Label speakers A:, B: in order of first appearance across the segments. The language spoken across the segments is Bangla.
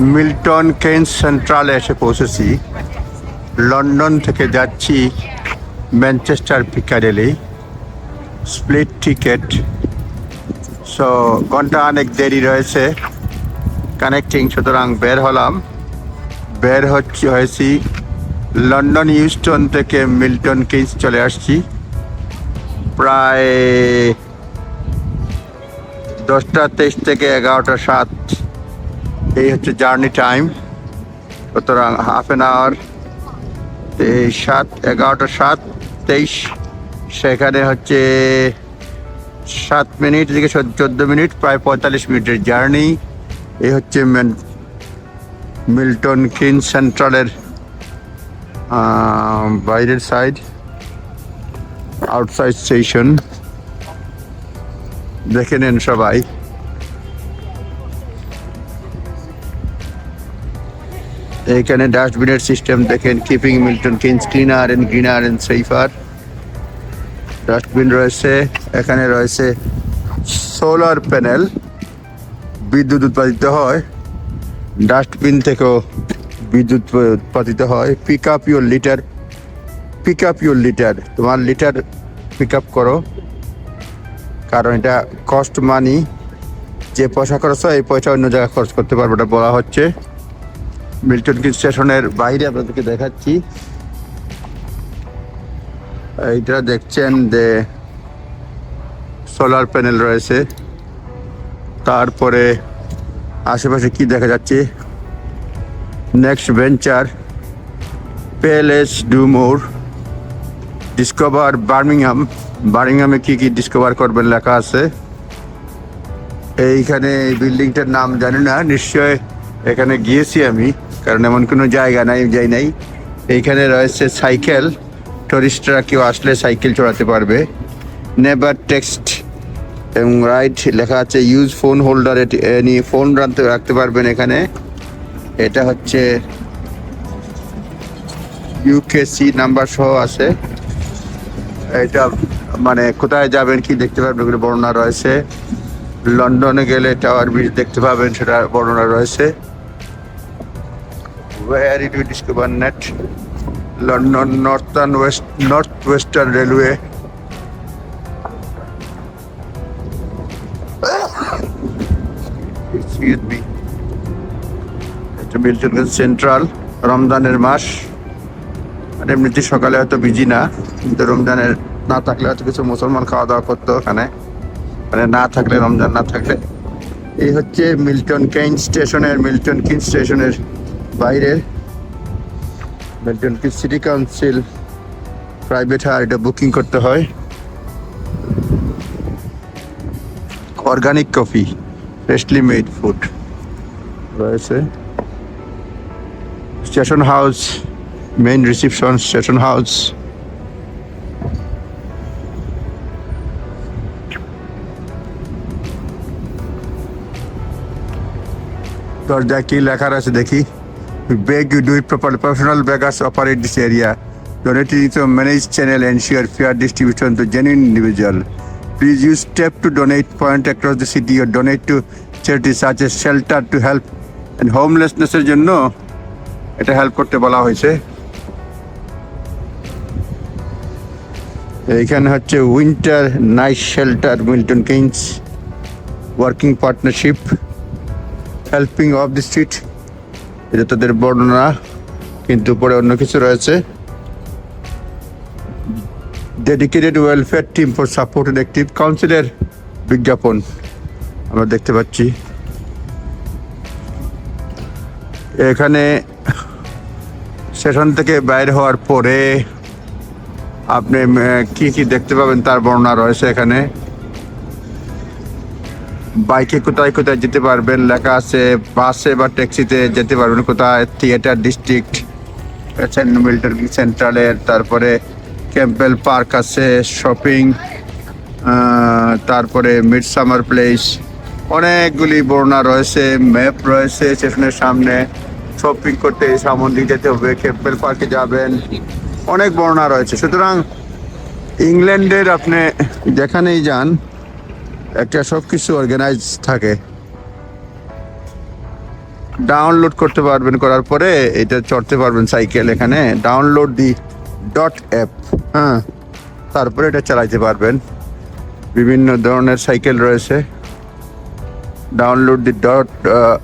A: মিল্টন কেন্স সেন্ট্রালে এসে পৌঁছেছি। লন্ডন থেকে যাচ্ছি Manchester Piccadilly split ticket. So, ঘণ্টা অনেক দেরি রয়েছে। কানেক্টিং, সুতরাং বের হলাম। বের হচ্ছে, হয়েছি লন্ডন ইউস্টন থেকে মিল্টন কেন্স চলে আসছি। প্রায় দশটা তেইশ থেকে এগারোটা সাত। এই হচ্ছে জার্নি টাইম। সুতরাং হাফ অ্যান আওয়ার সাত, এগারোটা সাত, তেইশ। সেখানে হচ্ছে সাত মিনিট থেকে চোদ্দ মিনিট, প্রায় পঁয়তাল্লিশ মিনিটের জার্নি। এই হচ্ছে মিল্টন কিন সেন্ট্রালের বাইরের সাইড, আউটসাইড স্টেশন। দেখে নেন সবাই। এখানে ডাস্টবিনের সিস্টেম দেখেন, keeping Milton Keynes cleaner and greener and safer dustbin রয়েছে, এখানে রয়েছে সোলার প্যানেল, বিদ্যুৎ উৎপাদিত হয়। ডাস্টবিন থেকেও বিদ্যুৎ উৎপাদিত হয়। Pick up your litter, pick up your litter, তোমার লিটার পিক আপ করো। কারণ এটা কস্ট মানি যে পয়সা খরচ হয়, এই পয়সা অন্য জায়গায় খরচ করতে পারব এটা বলা হচ্ছে। মিল্টন কিন স্টেশনের বাইরে আপনাদেরকে দেখাচ্ছি। এইটা দেখছেন যে সোলার প্যানেল রয়েছে। তারপরে আশেপাশে কি দেখা যাচ্ছে? Next venture places do more discover Birmingham. বার্মিংহামে কি কি ডিসকভার করবেন লেখা আছে। এইখানে এই বিল্ডিংটার নাম জানি না, নিশ্চয় এখানে গিয়েছি আমি। কারণ এমন কোনো জায়গা নাই, যাই নাই। এইখানে রয়েছে সাইকেল। টুরিস্টরা কেউ আসলে সাইকেল চড়াতে পারবে। নেভার টেক্সট এবং রাইট লেখা আছে use phone holder any phone রাখতে রাখতে পারবেন এখানে। এটা হচ্ছে ইউকেসি নাম্বার সহ আছে। এটা মানে কোথায় যাবেন, কি দেখতে পারবেন এগুলো বর্ণনা রয়েছে। লন্ডনে গেলে টাওয়ার ব্রিজ দেখতে পাবেন, সেটা বর্ণনা রয়েছে। ইড you discover net London Northern West North Western Railway excuse me এটা মিল্টন সেন্ট্রাল রমজানের মাস আর এমনিতে সকালে হয়তো বিজি না, কিন্তু রমজানের না থাকলে হয়তো কিছু মুসলমান খাওয়া দাওয়া করতো ওখানে। মানে না থাকলে, রমজান না থাকলে। এই হচ্ছে মিল্টন কেইন স্টেশনের, মিল্টন কিন স্টেশনের বাইরে মিল্টন কিন সিটি কাউন্সিল প্রাইভেট হার এটা বুকিং করতে হয়। Organic coffee freshly made food রয়েছে। Station house main reception station house দরজায় কি লেখা আছে দেখি। Beg you do it proper professional beggars operate this area donating to manage channel ensure fair distribution to genuine individual please use step to donate point across the city or donate to charities such as shelter to help and homelessness এর জন্য এটা হেল্প করতে বলা হয়েছে এইখানে হচ্ছে winter night shelter Milton Keynes working partnership helping of the street এটা তাদের বর্ণনা, কিন্তু পরে অন্য কিছু রয়েছে। Dedicated welfare team for support and active কাউন্সিলের বিজ্ঞাপন আমরা দেখতে পাচ্ছি। এখানে সেশন থেকে বাইর হওয়ার পরে আপনি কি কি দেখতে পাবেন তার বর্ণনা রয়েছে এখানে। বাইকে কোথায় কোথায় যেতে পারবেন, লেখা আছে বাসে বা ট্যাক্সিতে যেতে পারবেন, কোথায়? থিয়েটার, ডিস্ট্রিক্ট মিল্টন সেন্ট্রালের তারপরে ক্যাম্পেল পার্ক আছে, শপিং তারপরে মিড সামার প্লেস, অনেকগুলি বর্ণনা রয়েছে, ম্যাপ রয়েছে স্টেশনের সামনে, শপিং করতে সামন যেতে হবে ক্যাম্পেল পার্কে যাবেন, অনেক বর্ণনা রয়েছে। সুতরাং ইংল্যান্ডের আপনি যেখানেই যান একটা সব কিছু অর্গানাইজ থাকে। ডাউনলোড করতে পারবেন, করার পরে এটা চড়তে পারবেন সাইকেল এখানে। ডাউনলোড দি ডট অ্যাপ হ্যাঁ। তারপরে এটা চালাইতে পারবেন। বিভিন্ন ধরনের সাইকেল রয়েছে। Download the dot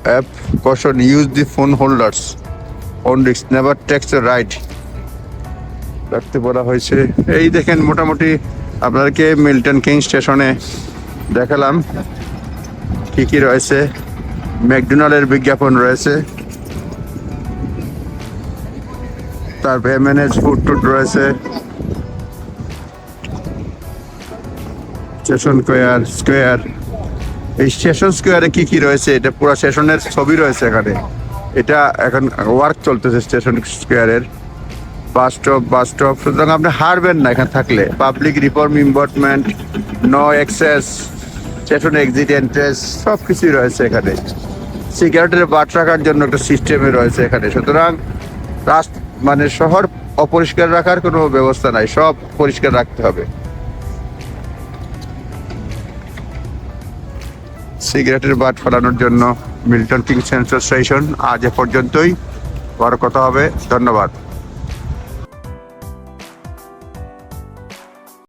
A: app caution use the phone holders on risks never text ride রাখতে বলা হয়েছে। এই দেখেন, মোটামুটি আপনাদেরকে মিল্টন কিং স্টেশনে দেখালাম কি কি রয়েছে। ম্যাকডোনাল্ডের বিজ্ঞাপন রয়েছে। তারপরে এমএনএস ফুড টুড রয়েছে। Station square square. এই স্টেশন স্কোয়ারে কি কি রয়েছে? এটা পুরো স্টেশনের ছবি রয়েছে এখানে। এটা এখন ওয়ার্ক চলতেছে স্টেশন স্কোয়ারের। বাস স্টপ বাস স্টপ, সুতরাং আপনি হারবেন না এখানে থাকলে। Public reform ইম্পর্টমেন্ট no access station exit entrance সব কিছুই রয়েছে এখানে। সিগারেটের বাট রাখার জন্য একটা সিস্টেমে রয়েছে এখানে। সুতরাং রাস্ত মানে শহর অপরিষ্কার রাখার কোনো ব্যবস্থা নাই, সব পরিষ্কার রাখতে হবে। সিগারেটের বাট ফেলানোর জন্য মিল্টন কিং সেন্ট্রাল স্টেশন আজ এ পর্যন্তই। বড় কথা হবে। ধন্যবাদ।